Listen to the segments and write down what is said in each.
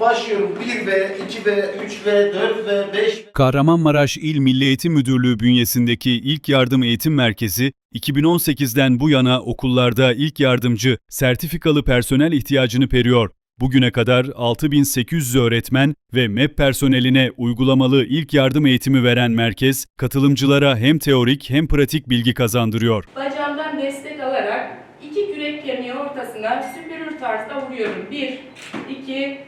Başlıyorum 1 ve 2 ve 3 ve 4 ve 5 Kahramanmaraş İl Milli Eğitim Müdürlüğü bünyesindeki İlk Yardım Eğitim Merkezi, 2018'den bu yana okullarda ilk yardımcı sertifikalı personel ihtiyacını periyor. Bugüne kadar 6800 öğretmen ve MEP personeline uygulamalı ilk yardım eğitimi veren merkez, katılımcılara hem teorik hem pratik bilgi kazandırıyor. Bacağımdan destek alarak iki kürek kemiği ortasına süpürür tarzda vuruyorum. 1, 2, 3,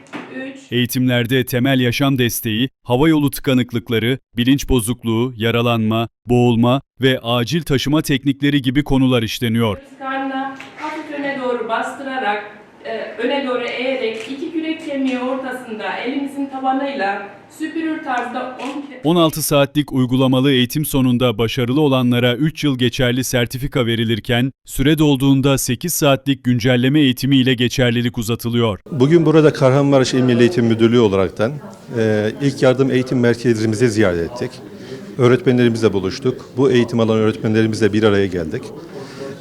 Eğitimlerde temel yaşam desteği, hava yolu tıkanıklıkları, bilinç bozukluğu, yaralanma, boğulma ve acil taşıma teknikleri gibi konular işleniyor. karnına hafif öne doğru bastırarak, e, öne doğru eğerek iki kürek kemiği ortasında elimizin tabanıyla süpürür tarzda 10 kere 16 saatlik uygulamalı eğitim sonunda başarılı olanlara 3 yıl geçerli sertifika verilirken, süre dolduğunda 8 saatlik güncelleme eğitimi ile geçerlilik uzatılıyor. Bugün burada Kahramanmaraş İl Milli Eğitim Müdürlüğü olaraktan e, ilk yardım eğitim merkezimizi ziyaret ettik. Öğretmenlerimizle buluştuk. Bu eğitim alan öğretmenlerimizle bir araya geldik.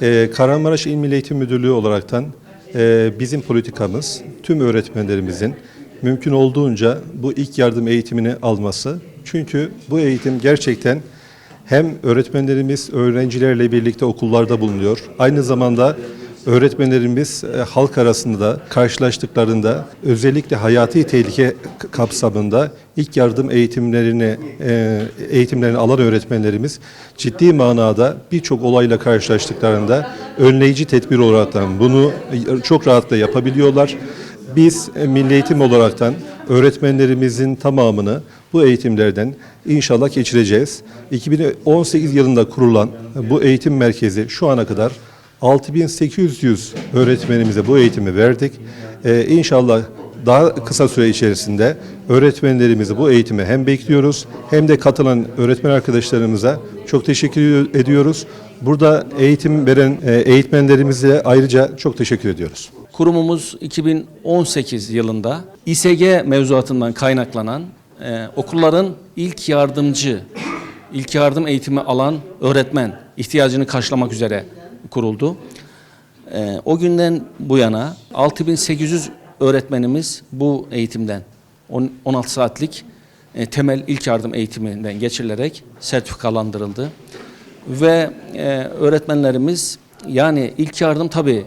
E, Kahramanmaraş İl Milli Eğitim Müdürlüğü olaraktan e, bizim politikamız tüm öğretmenlerimizin mümkün olduğunca bu ilk yardım eğitimini alması. Çünkü bu eğitim gerçekten hem öğretmenlerimiz öğrencilerle birlikte okullarda bulunuyor. Aynı zamanda öğretmenlerimiz e, halk arasında da karşılaştıklarında özellikle hayati tehlike kapsamında ilk yardım eğitimlerini e, eğitimlerini alan öğretmenlerimiz ciddi manada birçok olayla karşılaştıklarında önleyici tedbir olaraktan bunu çok rahatla yapabiliyorlar. Biz e, milli eğitim olaraktan öğretmenlerimizin tamamını bu eğitimlerden inşallah geçireceğiz. 2018 yılında kurulan bu eğitim merkezi şu ana kadar 6800 öğretmenimize bu eğitimi verdik. Ee, inşallah daha kısa süre içerisinde öğretmenlerimizi bu eğitime hem bekliyoruz hem de katılan öğretmen arkadaşlarımıza çok teşekkür ediyoruz. Burada eğitim veren e, eğitmenlerimize ayrıca çok teşekkür ediyoruz. Kurumumuz 2018 yılında İSG mevzuatından kaynaklanan e, okulların ilk yardımcı, ilk yardım eğitimi alan öğretmen ihtiyacını karşılamak üzere kuruldu. E, o günden bu yana 6800 öğretmenimiz bu eğitimden on- 16 saatlik e, temel ilk yardım eğitiminden geçirilerek sertifikalandırıldı. Ve e, öğretmenlerimiz yani ilk yardım tabii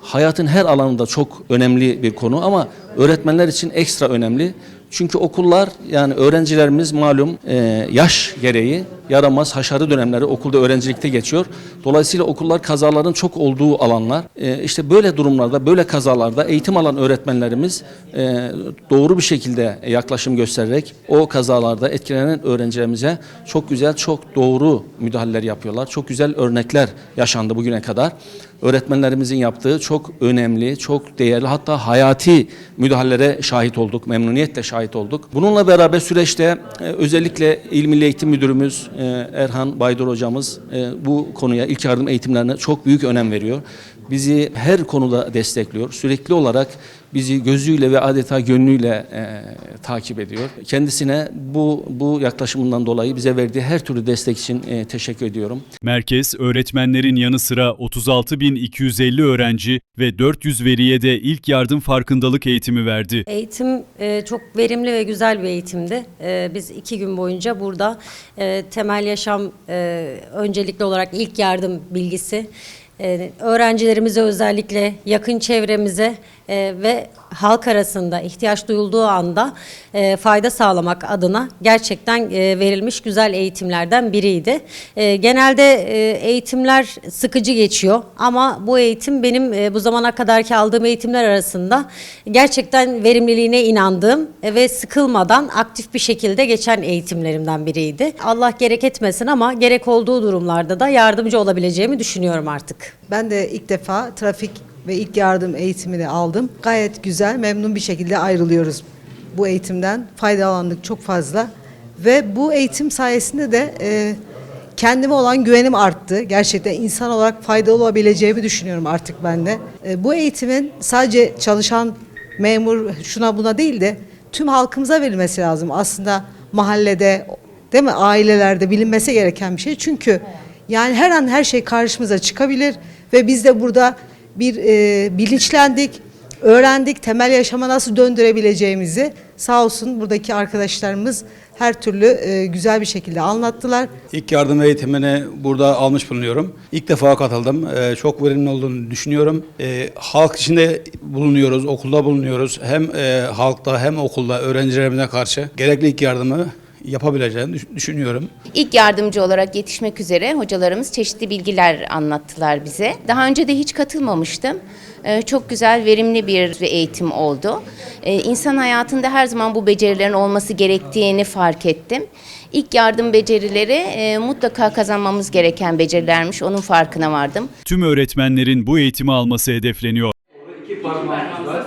hayatın her alanında çok önemli bir konu ama öğretmenler için ekstra önemli. Çünkü okullar yani öğrencilerimiz malum e, yaş gereği yaramaz haşarı dönemleri okulda öğrencilikte geçiyor. Dolayısıyla okullar kazaların çok olduğu alanlar. E, işte böyle durumlarda böyle kazalarda eğitim alan öğretmenlerimiz e, doğru bir şekilde yaklaşım göstererek o kazalarda etkilenen öğrencilerimize çok güzel çok doğru müdahaleler yapıyorlar. Çok güzel örnekler yaşandı bugüne kadar öğretmenlerimizin yaptığı çok önemli, çok değerli hatta hayati müdahalelere şahit olduk, memnuniyetle şahit olduk. Bununla beraber süreçte e, özellikle İl Milli Eğitim Müdürümüz e, Erhan Baydur hocamız e, bu konuya ilk yardım eğitimlerine çok büyük önem veriyor. Bizi her konuda destekliyor. Sürekli olarak bizi gözüyle ve adeta gönlüyle e, takip ediyor. Kendisine bu bu yaklaşımından dolayı bize verdiği her türlü destek için e, teşekkür ediyorum. Merkez, öğretmenlerin yanı sıra 36.250 öğrenci ve 400 veliye de ilk yardım farkındalık eğitimi verdi. Eğitim e, çok verimli ve güzel bir eğitimdi. E, biz iki gün boyunca burada e, temel yaşam e, öncelikli olarak ilk yardım bilgisi, öğrencilerimize özellikle yakın çevremize e, ve halk arasında ihtiyaç duyulduğu anda e, fayda sağlamak adına gerçekten e, verilmiş güzel eğitimlerden biriydi. E, genelde e, eğitimler sıkıcı geçiyor ama bu eğitim benim e, bu zamana kadarki aldığım eğitimler arasında gerçekten verimliliğine inandığım ve sıkılmadan aktif bir şekilde geçen eğitimlerimden biriydi. Allah gerek etmesin ama gerek olduğu durumlarda da yardımcı olabileceğimi düşünüyorum artık. Ben de ilk defa trafik ve ilk yardım eğitimini aldım. Gayet güzel, memnun bir şekilde ayrılıyoruz bu eğitimden. Faydalandık çok fazla. Ve bu eğitim sayesinde de e, kendime olan güvenim arttı. Gerçekten insan olarak faydalı olabileceğimi düşünüyorum artık ben de. E, bu eğitimin sadece çalışan memur şuna buna değil de tüm halkımıza verilmesi lazım. Aslında mahallede, değil mi ailelerde bilinmesi gereken bir şey. Çünkü yani her an her şey karşımıza çıkabilir ve biz de burada bir e, bilinçlendik. öğrendik. Temel yaşama nasıl döndürebileceğimizi sağ olsun buradaki arkadaşlarımız her türlü e, güzel bir şekilde anlattılar. İlk yardım eğitimini burada almış bulunuyorum. İlk defa katıldım. Ee, çok verimli olduğunu düşünüyorum. Ee, halk içinde bulunuyoruz, okulda bulunuyoruz. Hem e, halkta hem okulda öğrencilerimize karşı gerekli ilk yardımı yapabileceğini düş- düşünüyorum. İlk yardımcı olarak yetişmek üzere hocalarımız çeşitli bilgiler anlattılar bize. Daha önce de hiç katılmamıştım. Ee, Çok güzel, verimli bir eğitim oldu. Ee, İnsan hayatında her zaman bu becerilerin olması gerektiğini fark ettim. İlk yardım becerileri e, mutlaka kazanmamız gereken becerilermiş, onun farkına vardım. Tüm öğretmenlerin bu eğitimi alması hedefleniyor. İki parmağımız var.